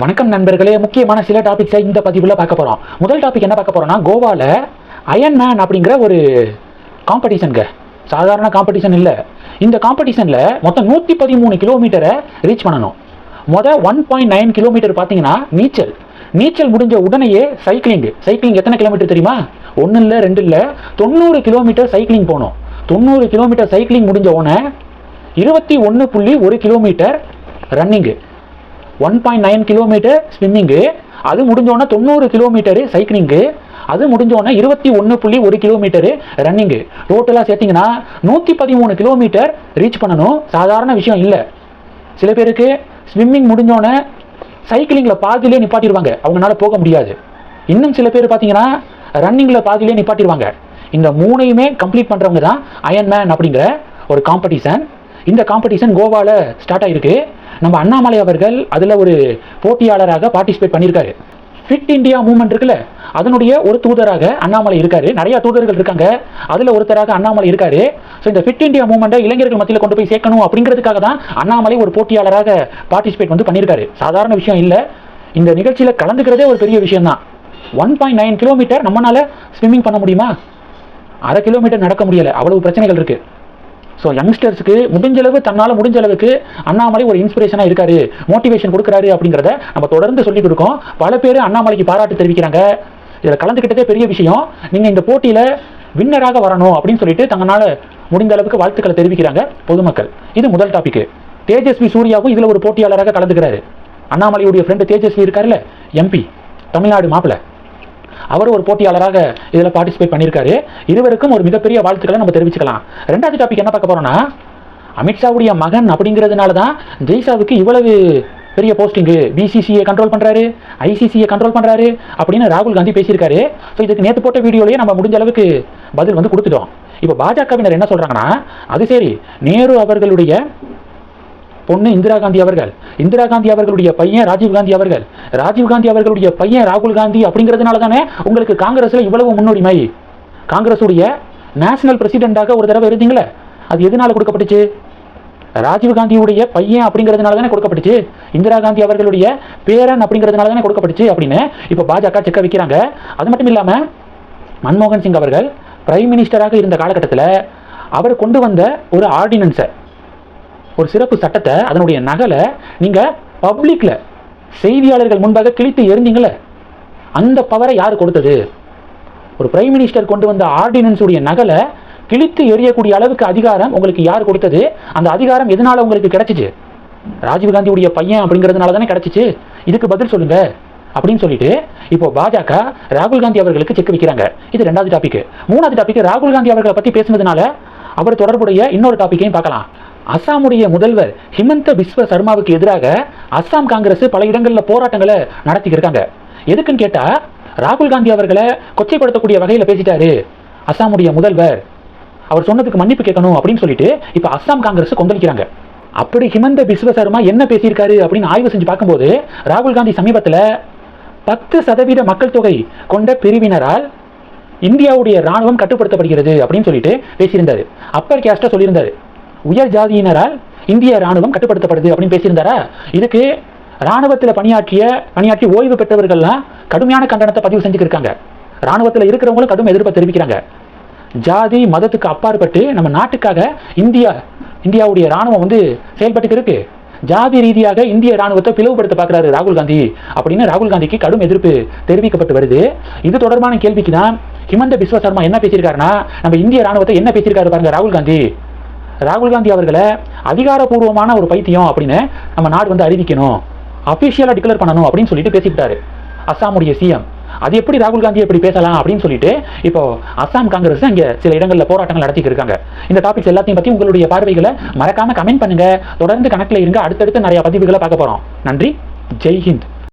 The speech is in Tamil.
வணக்கம் நண்பர்களே முக்கியமான சில டாபிக்ஸை இந்த பதிவில் பார்க்க போகிறோம் முதல் டாபிக் என்ன பார்க்க போகிறோம்னா கோவாவில் அயன் மேன் அப்படிங்கிற ஒரு காம்படிஷனுங்க சாதாரண காம்படிஷன் இல்லை. இந்த காம்படிஷனில் மொத்தம் நூற்றி பதிமூணு கிலோமீட்டரை ரீச் பண்ணணும். மொதல் ஒன் பாயிண்ட் நைன் கிலோமீட்டர் பார்த்தீங்கன்னா நீச்சல். நீச்சல் முடிஞ்ச உடனேயே சைக்கிளிங் சைக்கிளிங் எத்தனை கிலோமீட்டர் தெரியுமா? ஒன்று இல்லை ரெண்டு இல்லை தொண்ணூறு கிலோமீட்டர் சைக்கிளிங் போகணும். தொண்ணூறு கிலோமீட்டர் சைக்கிளிங் முடிஞ்ச உடனே இருபத்தி ஒன்று புள்ளி ஒரு kilometre running one point nine kilometre swimming அது முடிஞ்சோடனே தொண்ணூறு கிலோமீட்டரு சைக்கிளிங்கு அது முடிஞ்சோடனே இருபத்தி ஒன்று புள்ளி ஒரு கிலோமீட்டரு ரன்னிங்கு டோட்டலாக சேர்த்திங்கன்னா நூற்றி பதிமூணு கிலோமீட்டர் ரீச் பண்ணணும். சாதாரண விஷயம் இல்லை. சில பேருக்கு ஸ்விம்மிங் முடிஞ்சோடனே சைக்கிளிங்கில் பாதியிலே நிப்பாட்டிடுவாங்க. அவங்களால போக முடியாது. இன்னும் சில பேர் பார்த்தீங்கன்னா ரன்னிங்கில் பாதியிலே நிப்பாட்டிடுவாங்க. இந்த மூணையுமே கம்ப்ளீட் பண்ணுறவங்க தான் அயன் மேன் அப்படிங்கிற ஒரு காம்படிஷன் இந்த காம்படிஷன் கோவாவில் ஸ்டார்ட் ஆகிருக்கு நம்ம அண்ணாமலை அவர்கள் அதில் ஒரு போட்டியாளராக பார்ட்டிசிபேட் பண்ணியிருக்காரு. ஃபிட் இந்தியா மூமெண்ட் இருக்குல்ல அதனுடைய ஒரு தூதராக அண்ணாமலை இருக்காரு. நிறைய தூதர்கள் இருக்காங்க. அதில் ஒருத்தராக அண்ணாமலை இருக்காரு. ஸோ இந்த ஃபிட் இந்தியா மூமெண்ட்டை இளைஞர்கள் மத்தியில் கொண்டு போய் சேர்க்கணும் அப்படிங்கிறதுக்காக தான் அண்ணாமலை ஒரு போட்டியாளராக பார்ட்டிசிபேட் வந்து பண்ணியிருக்காரு. சாதாரண விஷயம் இல்லை. இந்த நிகழ்ச்சியில் கலந்துக்கிறதே ஒரு பெரிய விஷயம் தான் ஒன் பாயிண்ட் நைன் கிலோமீட்டர் நம்மளால் ஸ்விம்மிங் பண்ண முடியுமா? அரை கிலோமீட்டர் நடக்க முடியலை. அவ்வளவு பிரச்சனைகள் இருக்குது ஸோ யங்ஸ்டர்ஸுக்கு முடிஞ்ச அளவு தன்னால் முடிஞ்ச அளவுக்கு அண்ணாமலை ஒரு இன்ஸ்பிரேஷனாக இருக்காரு மோட்டிவேஷன் கொடுக்குறாரு அப்படிங்கிறத நம்ம தொடர்ந்து சொல்லிக் கொடுக்கோம். பல பேர் அண்ணாமலைக்கு பாராட்டு தெரிவிக்கிறாங்க. இதில் கலந்துக்கிட்டதே பெரிய விஷயம். நீங்கள் இந்த போட்டியில் வின்னராக வரணும் அப்படின்னு சொல்லிட்டு தங்களால் முடிந்த அளவுக்கு வாழ்த்துக்களை தெரிவிக்கிறாங்க பொதுமக்கள். இது முதல் டாபிக் தேஜஸ்வி சூர்யாவும் இதில் ஒரு போட்டியாளராக கலந்துக்கிறாரு. அண்ணாமலையுடைய ஃப்ரெண்டு தேஜஸ்வி இருக்காருல்ல எம்பி தமிழ்நாடு மாப்பிள்ளை அவரும் ஒரு போட்டியாளராக இதில் பார்ட்டிசிபேட் பண்ணியிருக்காரு. இருவருக்கும் ஒரு மிகப்பெரிய வாழ்த்துக்களை நம்ம தெரிவிச்சுக்கலாம். ரெண்டாவது டாபிக் என்ன பார்க்க போகிறோன்னா அமித்ஷாவுடைய மகன் அப்படிங்கிறதுனால தான் ஜெய்ஷாவுக்கு இவ்வளவு பெரிய போஸ்டிங்கு பிசிசியை கண்ட்ரோல் பண்ணுறாரு ஐசிசியை கண்ட்ரோல் பண்ணுறாரு அப்படின்னு ராகுல் காந்தி பேசியிருக்காரு. ஸோ இதுக்கு நேற்று போட்ட வீடியோலேயே நம்ம முடிஞ்ச அளவுக்கு பதில் வந்து கொடுத்துட்டோம். இப்போ பாஜகவினர் என்ன சொல்கிறாங்கன்னா அது சரி நேரு அவர்களுடைய பொண்ணு இந்திரா காந்தி அவர்கள். இந்திரா காந்தி அவர்களுடைய பையன் ராஜீவ் காந்தி அவர்கள். ராஜீவ் காந்தி அவர்களுடைய பையன் ராகுல் காந்தி அப்படிங்கிறதுனால தானே உங்களுக்கு காங்கிரஸில் இவ்வளவு முன்னுரிமை? காங்கிரஸுடைய நேஷனல் பிரசிடென்ட்டாக ஒரு தடவை இருந்தீங்களே அது எதனால கொடுக்கப்பட்டுச்சு? ராஜீவ் காந்தியுடைய பையன் அப்படிங்கிறதுனால தானே கொடுக்கப்பட்டுச்சு? இந்திரா காந்தி அவர்களுடைய பேரன் அப்படிங்கிறதுனால தானே கொடுக்கப்பட்டுச்சு அப்படின்னு இப்போ பாஜக செக்க வைக்கிறாங்க. அது மட்டும் இல்லாமல் மன்மோகன் சிங் அவர்கள் பிரைம் மினிஸ்டராக இருந்த காலகட்டத்தில் அவர் கொண்டு வந்த ஒரு ஆர்டினன்ஸை ஒரு சிறப்பு சட்டத்தை அதனுடைய நகலை நீங்கள் பப்ளிக்கில் செய்தியாளர்கள் முன்பாக கிழித்து எரிஞ்சீங்களே அந்த பவரை யார் கொடுத்தது? ஒரு பிரைம் மினிஸ்டர் கொண்டு வந்த ஆர்டினன்ஸுடைய நகலை கிழித்து எறியக்கூடிய அளவுக்கு அதிகாரம் உங்களுக்கு யார் கொடுத்தது? அந்த அதிகாரம் எதனால் உங்களுக்கு கிடைச்சிச்சு? ராஜீவ் காந்தியுடைய பையன் அப்படிங்கிறதுனால தானே கிடச்சிச்சு? இதுக்கு பதில் சொல்லுங்க. அப்படின்னு சொல்லிட்டு இப்போ பாஜக ராகுல் காந்தி அவர்களுக்கு செக் வைக்கிறாங்க. இது ரெண்டாவது டாபிக் மூணாவது டாபிக் ராகுல் காந்தி அவர்களை பத்தி பேசுனதுனால அவர் தொடர்புடைய இன்னொரு டாபிக்கையும் பார்க்கலாம். அஸ்ஸாமுடைய முதல்வர் ஹிமந்த விஸ்வ சர்மாவுக்கு எதிராக அஸ்ஸாம் காங்கிரஸ் பல இடங்களில் போராட்டங்களை நடத்திக்கிட்டு இருக்காங்க எதுக்குன்னு கேட்டா ராகுல் காந்தி அவர்களை கொச்சைப்படுத்தக்கூடிய வகையில் பேசிட்டாரு அஸ்ஸாமுடைய முதல்வர். அவர் சொன்னதுக்கு மன்னிப்பு கேட்கணும் அப்படின்னு சொல்லிட்டு இப்போ அஸ்ஸாம் காங்கிரஸ் கொந்தளிக்கிறாங்க. அப்படி ஹிமந்த பிஸ்வ சர்மா என்ன பேசியிருக்காரு அப்படின்னு ஆய்வு செஞ்சு பார்க்கும்போது ராகுல் காந்தி சமீபத்தில் பத்து சதவீத மக்கள் தொகை கொண்ட பிரிவினரால் இந்தியாவுடைய ராணுவம் கட்டுப்படுத்தப்படுகிறது அப்படின்னு சொல்லிட்டு பேசியிருந்தாரு. அப்பர் கேஸ்டா சொல்லியிருந்தாரு. உயர் ஜாதியினரால் இந்திய ராணுவம் கட்டுப்படுத்தப்படுது அப்படின்னு பேசியிருந்தாரா? இதுக்கு ராணுவத்தில் பணியாற்றிய பணியாற்றி ஓய்வு பெற்றவர்கள்லாம் கடுமையான கண்டனத்தை பதிவு செஞ்சுக்கிருக்காங்க ராணுவத்தில் இருக்கிறவங்களும் கடும் எதிர்ப்பை தெரிவிக்கிறாங்க. ஜாதி மதத்துக்கு அப்பாற்பட்டு நம்ம நாட்டுக்காக இந்தியா இந்தியாவுடைய ராணுவம் வந்து செயல்பட்டு இருக்கு. ஜாதி ரீதியாக இந்திய ராணுவத்தை பிளவுபடுத்த பார்க்குறாரு ராகுல் காந்தி அப்படின்னு ராகுல் காந்திக்கு கடும் எதிர்ப்பு தெரிவிக்கப்பட்டு வருது. இது தொடர்பான கேள்விக்கு தான் ஹிமந்த பிஸ்வ சர்மா என்ன பேசியிருக்காருன்னா நம்ம இந்திய ராணுவத்தை என்ன பேசியிருக்காரு பாருங்க ராகுல் காந்தி. ராகுல் காந்தி அவர்களை அதிகாரப்பூர்வமான ஒரு பைத்தியம் அப்படின்னு நம்ம நாடு வந்து அறிவிக்கணும். அஃபிஷியலாக டிக்ளேர் பண்ணணும் அப்படின்னு சொல்லிட்டு பேசிக்கிட்டாரு. அஸ்ஸாமுடைய சிஎம் அது எப்படி ராகுல் காந்தி எப்படி பேசலாம் அப்படின்னு சொல்லிட்டு இப்போ அஸ்ஸாம் காங்கிரஸ் அங்கே சில இடங்களில் போராட்டங்கள் நடத்திட்டு இருக்காங்க. இந்த டாபிக்ஸ் எல்லாத்தையும் பற்றி உங்களுடைய பார்வைகளை மறக்காம கமெண்ட் பண்ணுங்க. தொடர்ந்து கணக்கில் இருங்க. அடுத்தடுத்து நிறைய பதிவுகளை பார்க்க போகிறோம் நன்றி. ஜெய் ஹிந்த்.